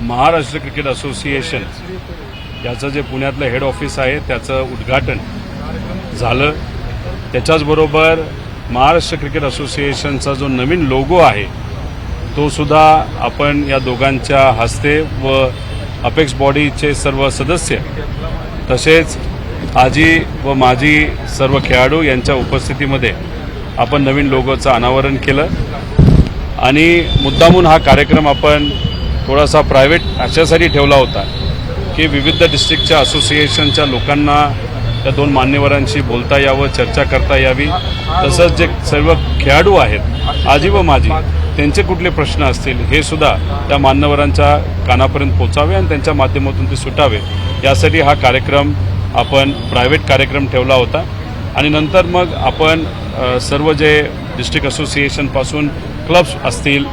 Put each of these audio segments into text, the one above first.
Maharashtra cricket association याचं जे पुण्यातलं हेड ऑफिस आहे त्याचं उद्घाटन झालं. त्याच्याचबरोबर महाराष्ट्र क्रिकेट असोसिएशनचा जो नवीन लोगो आहे तो सुद्धा आपण या दोघांच्या हस्ते व अपेक्स बॉडीचे सर्व सदस्य तसेच आजी व माजी सर्व खेळाडू यांच्या उपस्थितीमध्ये आपण नवीन लोगोचं अनावरण केलं. आणि मुद्दामून हा कार्यक्रम आपण थोडासा प्रायव्हेट अशासाठी ठेवला होता की विविध डिस्ट्रिक्टच्या असोसिएशनच्या लोकांना त्या दोन मान्यवरांशी बोलता यावं चर्चा करता यावी. तसंच जे सर्व खेळाडू आहेत आजी व माजी त्यांचे कुठले प्रश्न असतील हे सुद्धा त्या मान्यवरांच्या कानापर्यंत पोचावे आणि त्यांच्या माध्यमातून ते सुटावे. यासाठी हा कार्यक्रम आपण प्रायव्हेट कार्यक्रम ठेवला होता. आणि नंतर मग आपण सर्व जे डिस्ट्रिक्ट असोसिएशनपासून क्लब्स असतील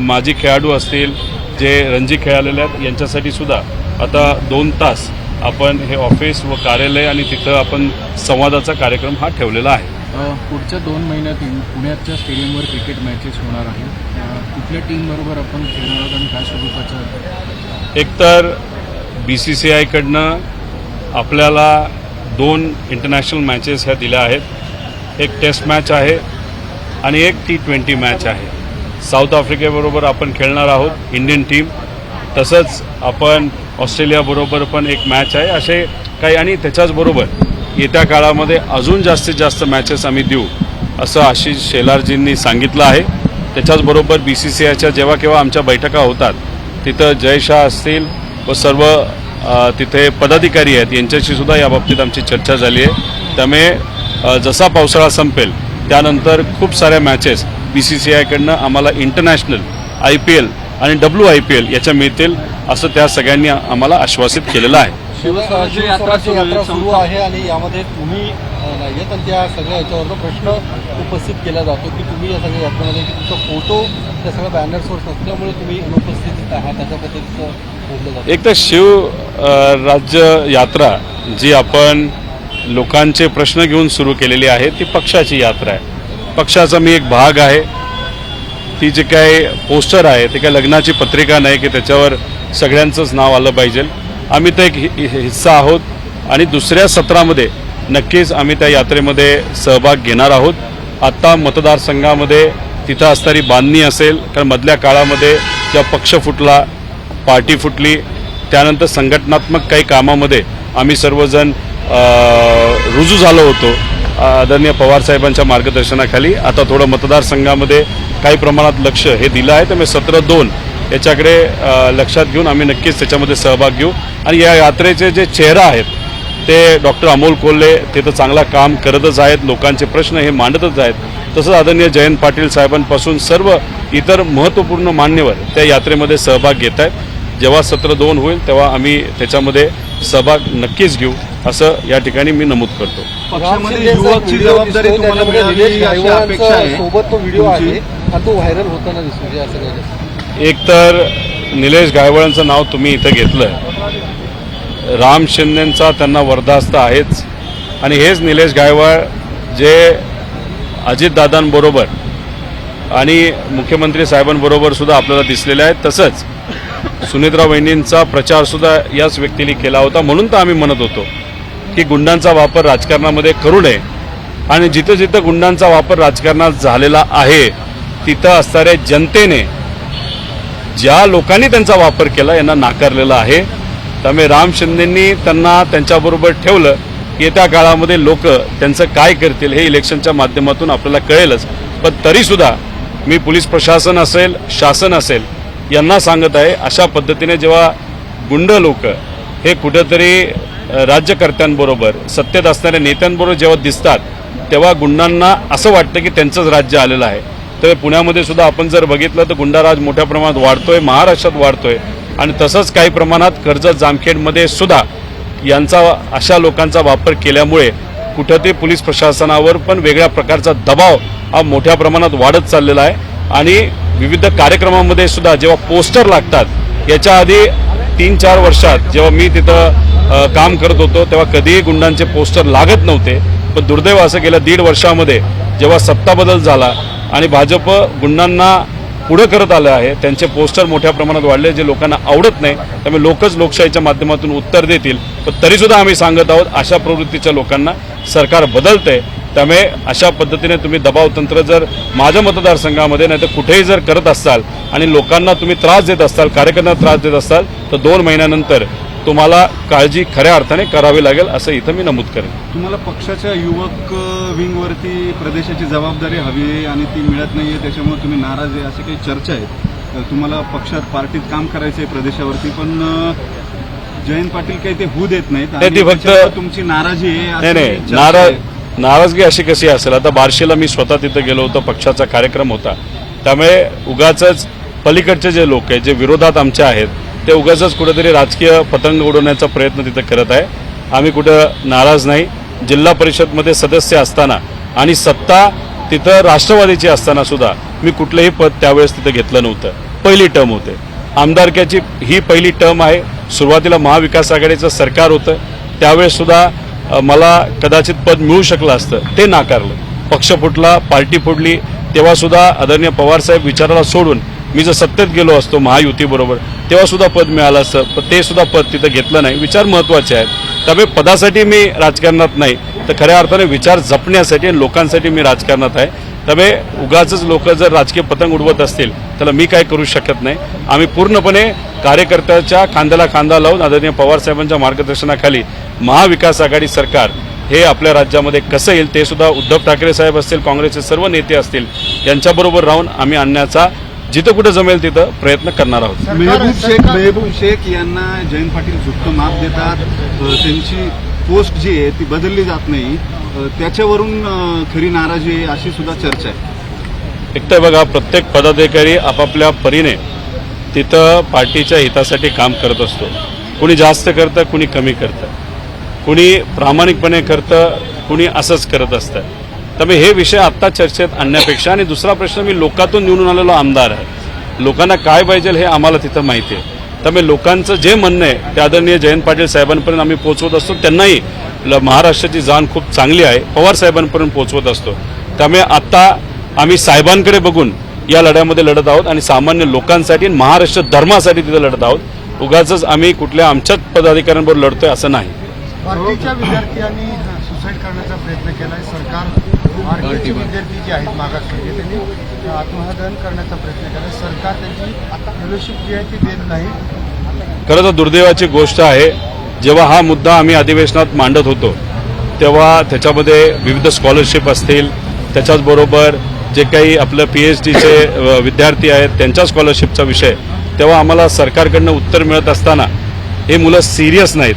माजी खेळाडू असतील जे रणजी खेळालेले आहेत यांच्यासाठी सुद्धा आता दोन तास आपण हे ऑफिस व कार्यालय आणि तिथं आपण संवादाचा कार्यक्रम हा ठेवलेला आहे. पुढच्या दोन महिन्यात इन- पुण्याच्या स्टेडियमवर क्रिकेट मॅचेस होणार आहे कुठल्या टीमबरोबर आपण खेळणार आहोत आणि काय स्वरूपाच्या एकतर बी सी सी आयकडनं आपल्याला दोन इंटरनॅशनल मॅचेस ह्या दिल्या आहेत. एक टेस्ट मॅच आहे आणि एक टी ट्वेंटी मॅच आहे. साऊथ आफ्रिकेबरोबर आपण खेळणार आहोत इंडियन टीम. तसंच आपण ऑस्ट्रेलियाबरोबर पण एक मॅच आहे. असे काही आणि त्याच्याचबरोबर येत्या काळामध्ये अजून जास्तीत जास्त मॅचेस आम्ही देऊ असं आशिष शेलारजींनी सांगितलं आहे. त्याच्याचबरोबर बी सी सी आयच्या जेव्हा केव्हा आमच्या बैठका होतात तिथं जय शाह असतील व सर्व तिथे पदाधिकारी आहेत. यांच्याशी सुद्धा याबाबतीत आमची चर्चा झाली आहे. त्यामुळे जसा पावसाळा संपेल त्यानंतर खूप साऱ्या मॅचेस बी सी सी आयकडनं आम्हाला इंटरनॅशनल आय पी एल आणि डब्ल्यू आय पी एल याच्या मिळतील असं त्या सगळ्यांनी आम्हाला आश्वासित केलेलं आहे. यात्रा यात्रा सुरू आहे आणि यामध्ये तुम्ही त्या सगळ्या याच्यावर प्रश्न उपस्थित केला जातो की तुम्ही या सगळ्या यात्रेमध्ये तुमचा फोटो त्या सगळ्या बॅनर्सवर नसल्यामुळे तुम्ही अनुपस्थित आहात एक तर शिव राज्य यात्रा जी आपण लोकांचे प्रश्न घेऊन सुरू केलेली आहे ती पक्षाची यात्रा आहे. पक्षाचा मी एक भाग आहे. ती जे काय पोस्टर आहे ते काय लग्नाची पत्रिका नाही की त्याच्यावर सगळ्यांचंच नाव आलं पाहिजे. आम्ही तर एक हि- हिस्सा आहोत आणि दुसऱ्या सत्रामध्ये नक्कीच आम्ही त्या यात्रेमध्ये सहभाग घेणार आहोत. आत्ता मतदारसंघामध्ये तिथं असणारी बांधणी असेल कारण मधल्या काळामध्ये जेव्हा पक्ष फुटला पार्टी फुटली त्यानंतर संघटनात्मक काही कामामध्ये आम्ही सर्वजण रुजू झालो होतो. आदरणीय पवारसाहेबांच्या मार्गदर्शनाखाली आता थोडं मतदारसंघामध्ये काही प्रमाणात लक्ष हे दिलं आहे. त्यामुळे सत्र दोन याच्याकडे लक्षात घेऊन आम्ही नक्कीच त्याच्यामध्ये सहभाग घेऊ. आणि या यात्रेचे जे चेहरा आहेत ते डॉक्टर अमोल कोल्हे ते तर चांगला काम करतच आहेत. लोकांचे प्रश्न हे मांडतच आहेत. तसंच आदरणीय जयंत पाटील साहेबांपासून सर्व इतर महत्त्वपूर्ण मान्यवर त्या यात्रेमध्ये सहभाग घेत आहेत. जेव्हा सत्र दोन होईल तेव्हा आम्ही त्याच्यामध्ये सहभाग नक्कीच घेऊ असं या ठिकाणी मी नमूद करतो. पक्षामध्ये युवकची जबाबदारी तुम्हाला मिळावी अशी अपेक्षा आहे. सोबत तो व्हिडिओ आहे आणि तो व्हायरल होताना दिसतो. या सगळ्या एकतर निलेश गायवळांचं नाव तुम्ही इथं घेतलं राम शिंदेंचा त्यांना वरदास्त आहेच. आणि हेच निलेश गायवळ जे अजितदादांबरोबर आणि मुख्यमंत्री साहेबांबरोबर सुद्धा आपल्याला दिसलेले आहेत तसंच सुनेत्रा वहिनींचा प्रचार सुद्धा याच व्यक्तीने केला होता. म्हणून तर आम्ही म्हणत होतो की गुंडांचा वापर राजकारणामध्ये करू नये. आणि जिथं जिथं गुंडांचा वापर राजकारणात झालेला आहे तिथं असणाऱ्या जनतेने ज्या लोकांनी त्यांचा वापर केला यांना नाकारलेला आहे. त्यामुळे राम शिंदेंनी त्यांना त्यांच्याबरोबर ठेवलं येत्या काळामध्ये लोक त्यांचं काय करतील हे इलेक्शनच्या माध्यमातून आपल्याला कळेलच. पण तरीसुद्धा मी पोलीस प्रशासन असेल शासन असेल यांना सांगत आहे अशा पद्धतीने जेव्हा गुंड लोक हे कुठंतरी राज्यकर्त्यांबरोबर सत्तेत असणाऱ्या नेत्यांबरोबर जेव्हा दिसतात तेव्हा गुंडांना असं वाटतं की त्यांचंच राज्य आलेलं आहे. तर पुण्यामध्ये सुद्धा आपण जर बघितलं तर गुंडाराज मोठ्या प्रमाणात वाढतोय महाराष्ट्रात वाढतोय. आणि तसंच काही प्रमाणात कर्जत जामखेडमध्ये सुद्धा यांचा अशा लोकांचा वापर केल्यामुळे कुठं ते पोलीस प्रशासनावर पण वेगळ्या प्रकारचा दबाव हा मोठ्या प्रमाणात वाढत चाललेला आहे. आणि विविध कार्यक्रमामध्ये सुद्धा जेव्हा पोस्टर लागतात याच्या आधी तीन चार वर्षात जेव्हा मी तिथं काम करत होतो तेव्हा कधीही गुंडांचे पोस्टर लागत नव्हते. पण दुर्दैव असं गेल्या दीड वर्षामध्ये जेव्हा सत्ता बदल झाला आणि भाजप गुंडांना पुढं करत आलं आहे त्यांचे पोस्टर मोठ्या प्रमाणात वाढले जे लोकांना आवडत नाही त्यामुळे लोकच लोकशाहीच्या माध्यमातून उत्तर देतील. पण तरीसुद्धा आम्ही सांगत आहोत अशा प्रवृत्तीच्या लोकांना सरकार बदलतंय. त्यामुळे अशा पद्धतीने तुम्ही दबाव तंत्र जर माझ्या मतदारसंघामध्ये नाही तर कुठेही जर करत असाल आणि लोकांना तुम्ही त्रास देत असाल कार्यकर्त्यांना त्रास देत असाल तर दोन महिन्यानंतर तुम्हाला काळजी खऱ्या अर्थाने करावी लागेल असं इथं मी नमूद करेन तुम्हाला पक्षाच्या युवक विंगवरती प्रदेशाची जबाबदारी हवी आहे आणि ती मिळत नाहीये त्याच्यामुळे तुम्ही नाराज आहे अशी काही चर्चा आहे तुम्हाला पक्षात पार्टीत काम करायचंय प्रदेशावरती पण जयंत पाटील काही ते होऊ देत नाहीत नाही, फक्त- तुमची नाराजी आहे नाही नाही नाराज आहे. नाराजगी अशी कशी असेल? आता बार्शीला मी स्वतः तिथं गेलो होतो पक्षाचा कार्यक्रम होता. त्यामुळे उगाच पलीकडचे जे लोक आहेत जे विरोधात आमच्या आहेत ते उगाच कुठेतरी राजकीय पतंग उडवण्याचा प्रयत्न तिथं करत आहे. आम्ही कुठं नाराज नाही. जिल्हा परिषदमध्ये सदस्य असताना आणि सत्ता तिथं राष्ट्रवादीची असताना सुद्धा मी कुठलंही पद त्यावेळेस तिथं घेतलं नव्हतं. पहिली टर्म होते. आमदारक्याची ही पहिली टर्म आहे. सुरुवातीला महाविकास आघाडीचं सरकार होतं. त्यावेळेस सुद्धा मला कदाचित पद मिळू शकलं असतं. ते नाकारलं. पक्ष फुटला पार्टी फुटली तेव्हासुद्धा आदरणीय पवारसाहेब विचाराला सोडून मी जर सत्तेत गेलो असतो महायुतीबरोबर तेव्हासुद्धा पद मिळालं असतं. पण ते सुद्धा पद तिथं घेतलं नाही. विचार महत्त्वाचे आहेत. त्यामुळे पदासाठी मी राजकारणात नाही. तर खऱ्या अर्थाने विचार जपण्यासाठी आणि लोकांसाठी मी राजकारणात आहे. त्यामुळे उगाच लोक जर राजकीय पतंग उडवत असतील त्याला मी काय करू शकत नाही. आम्ही पूर्णपणे कार्यकर्त्याच्या खांद्याला खांदा लावून आदरणीय पवारसाहेबांच्या मार्गदर्शनाखाली महाविकास आघाडी सरकार हे आपल्या राज्यामध्ये कसं येईल ते सुद्धा उद्धव ठाकरे साहेब असतील काँग्रेसचे सर्व नेते असतील यांच्याबरोबर राहून आम्ही आणण्याचा जिथं कुठं जमेल तिथं प्रयत्न करणार आहोत. मेहबूब शेख मेहबूब शेख यांना जयंत पाटील झुकतं माप देतात. त्यांची पोस्ट जी आहे ती बदलली जात नाही. त्याच्यावरून खरी नाराजी आहे अशी सुद्धा चर्चा आहे. एक तर बघा प्रत्येक पदाधिकारी आपापल्या परीने तिथं पार्टीच्या हितासाठी काम करत असतो. कुणी जास्त करतं कुणी कमी करतं. कुणी प्रामाणिकपणे करतं कुणी असंच करत असतं. त्यामुळे हे विषय आत्ता चर्चेत आणण्यापेक्षा आणि दुसरा प्रश्न मी लोकातून निवडून आलेलो आमदार आहे. लोकांना काय पाहिजे हे आम्हाला तिथं माहिती आहे. त्यामुळे लोकांचं जे म्हणणं आहे ते आदरणीय जयंत पाटील साहेबांपर्यंत आम्ही पोहोचवत असतो. त्यांनाही ल- महाराष्ट्राची जाण खूप चांगली आहे. पवार साहेबांपर्यंत पोहोचवत असतो. त्यामुळे आत्ता आम्ही साहेबांकडे बघून या लढ्यामध्ये लढत आहोत आणि सामान्य लोकांसाठी आणि महाराष्ट्र धर्मासाठी तिथं लढत आहोत. उगाच आम्ही कुठल्या आमच्याच पदाधिकाऱ्यांबरोबर लढतोय असं नाही. भारतीच्या विद्यार्थ्यांनी सुसाईड करण्याचा प्रयत्न केला आहे सरकार आरटीचे विद्यार्थी जे आहेत मागासवर्गीय त्यांनी आत्महत्या करण्याचा प्रयत्न केला सरकार त्यांची फेलोशिप जी आहे ती देत नाही. खरं तर दुर्दैवाची गोष्ट आहे जेव्हा हा मुद्दा आम्ही अधिवेशनात मांडत होतो तेव्हा त्याच्यामध्ये विविध स्कॉलरशिप असतील. त्याच्याचबरोबर जे काही आपलं पी एच डीचे विद्यार्थी आहेत त्यांच्या स्कॉलरशिपचा विषय. तेव्हा आम्हाला सरकारकडनं उत्तर मिळत असताना हे मुलं सिरियस नाहीत.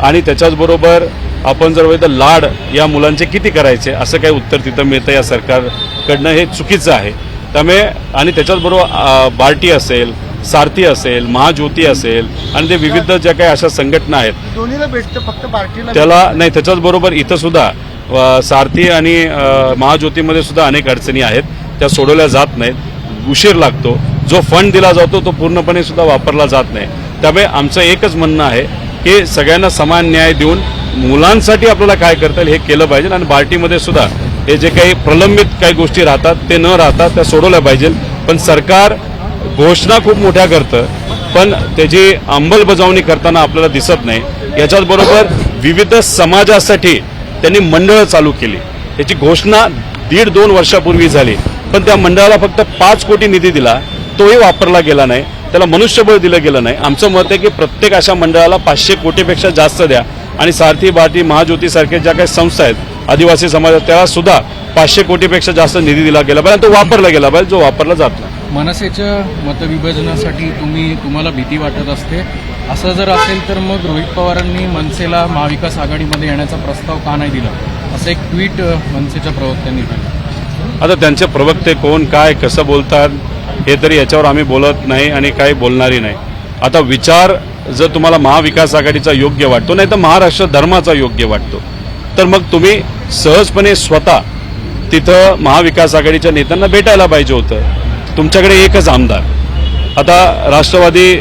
आणि त्याच्याचबरोबर आपण जर बघितलं लाड या मुलांचे किती करायचे असं काही उत्तर तिथं मिळतं या सरकारकडनं हे चुकीचं आहे. त्यामुळे आणि त्याच्याचबरोबर बार्टी असेल सारथी असेल महाज्योती असेल आणि ते विविध ज्या काही अशा संघटना आहेत दोन्हीला भेटतं फक्त पार्टीला त्याला नाही त्याच्याच बरोबर इथं सुद्धा सारथी आणि महाज्योतीमध्ये सुद्धा अनेक अडचणी आहेत त्या सोडवल्या जात नाहीत. उशीर लागतो. जो फंड दिला जातो तो पूर्णपणे सुद्धा वापरला जात नाही. त्यामुळे आमचं एकच म्हणणं आहे की सगळ्यांना समान न्याय देऊन मुलांसाठी आपल्याला काय करता येईल हे केलं पाहिजे आणि बार्टीमध्ये सुद्धा हे जे काही प्रलंबित काही गोष्टी राहतात ते न राहतात त्या सोडवल्या पाहिजे. पण सरकार घोषणा खूप मोठ्या करतं पण त्याची अंमलबजावणी करताना आपल्याला दिसत नाही. याच्याचबरोबर विविध समाजासाठी त्यांनी मंडळं चालू केली. याची घोषणा दीड दोन वर्षापूर्वी झाली. पण त्या मंडळाला फक्त पाच कोटी निधी दिला तोही वापरला गेला नाही. त्याला मनुष्यबळ दिलं गेलं नाही. आमचं मत आहे की प्रत्येक अशा मंडळाला पाचशे कोटीपेक्षा जास्त द्या. आणि सारथी बार्टी महाज्योती सारख्या ज्या काही संस्था आहेत आदिवासी समाजात त्याला सुद्धा पाचशे कोटीपेक्षा जास्त निधी दिला गेला पाहिजे. तो वापरला गेला पाहिजे जो वापरला जात नाही. मनसेच्या मतविभाजनासाठी तुम्ही तुम्हाला भीती वाटत असते. असं जर असेल तर मग रोहित पवारांनी मनसेला महाविकास आघाडीमध्ये येण्याचा प्रस्ताव का नाही दिला? असं एक ट्विट मनसेच्या प्रवक्त्यांनी केलं आता त्यांचे प्रवक्ते कोण काय कसं बोलतात? हे तरी याच्यावर आम्ही बोलत नाही आणि काही बोलणारही नाही. आता विचार जर तुम्हाला महाविकास आघाडीचा योग्य वाटतो नाही तर महाराष्ट्र धर्माचा योग्य वाटतो. तर मग तुम्ही सहजपणे स्वतः तिथं महाविकास आघाडीच्या नेत्यांना भेटायला पाहिजे होतं. तुमच्याकडे एकच आमदार. आता राष्ट्रवादी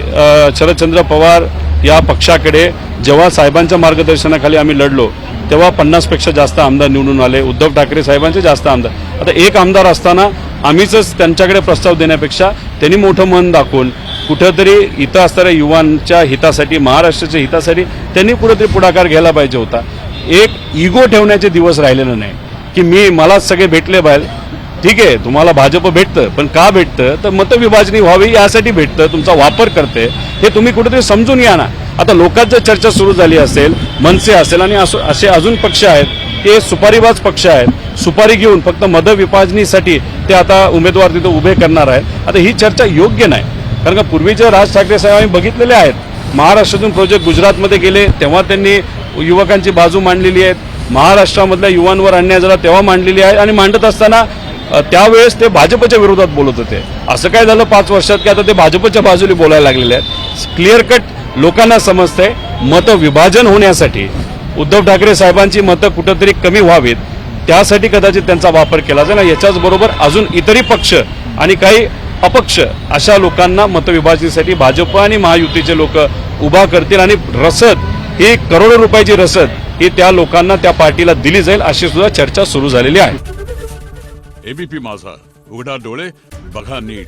शरदचंद्र पवार या पक्षाकडे जेव्हा साहेबांच्या मार्गदर्शनाखाली आम्ही लढलो तेव्हा पन्नासपेक्षा जास्त आमदार निवडून आले. उद्धव ठाकरे साहेबांचे जास्त आमदार. आता एक आमदार असताना आम्हीच त्यांच्याकडे प्रस्ताव देण्यापेक्षा त्यांनी मोठं मन दाखवून कुठंतरी इथं असणाऱ्या युवांच्या हितासाठी महाराष्ट्राच्या हितासाठी त्यांनी कुठंतरी पुढाकार घ्यायला पाहिजे होता. एक इगो ठेवण्याचे दिवस राहिलेलं नाही की मी मलाच सगळे भेटले पाहिजे ठीक आहे तुम्हाला भाजप भेटतं पण का भेटतं? तर मतविभाजनी व्हावी यासाठी भेटतं तुमचा वापर करते. हे तुम्ही कुठेतरी समजून या ना. आता लोकात जर चर्चा सुरू झाली असेल मनसे असेल आणि असे अजून पक्ष आहेत ते सुपारीबाज पक्ष आहेत. सुपारी घेऊन फक्त मतविभाजनीसाठी ते आता उमेदवार तिथं उभे करणार आहेत. आता ही चर्चा योग्य नाही. कारण का पूर्वीचे राज ठाकरे साहेब आम्ही बघितलेले आहेत महाराष्ट्रातून प्रोजेक्ट गुजरातमध्ये गेले तेव्हा त्यांनी युवकांची बाजू मांडलेली आहे. महाराष्ट्रामधल्या युवांवर अन्याय झाला तेव्हा मांडलेली आहे आणि मांडत असताना त्यावेळेस ते भाजपच्या विरोधात बोलत होते. असं काय झालं पाच वर्षात की आता ते भाजपच्या बाजूने बोलायला लागलेले आहेत? क्लिअर कट लोकांना समजतंय मतविभाजन होण्यासाठी. उद्धव ठाकरे साहेबांची मतं कुठंतरी कमी व्हावीत त्यासाठी कदाचित त्यांचा वापर केला जाईल याच्याच बरोबर अजून इतरही पक्ष आणि काही अपक्ष अशा लोकांना मतविभाजनीसाठी भाजप आणि महायुतीचे लोक उभा करतील आणि रसद ही करोडो रुपयाची रसद ही त्या लोकांना त्या पार्टीला दिली जाईल अशी सुद्धा चर्चा सुरू झालेली आहे. एबीपी माझा उघडा डोळे बघा नीट.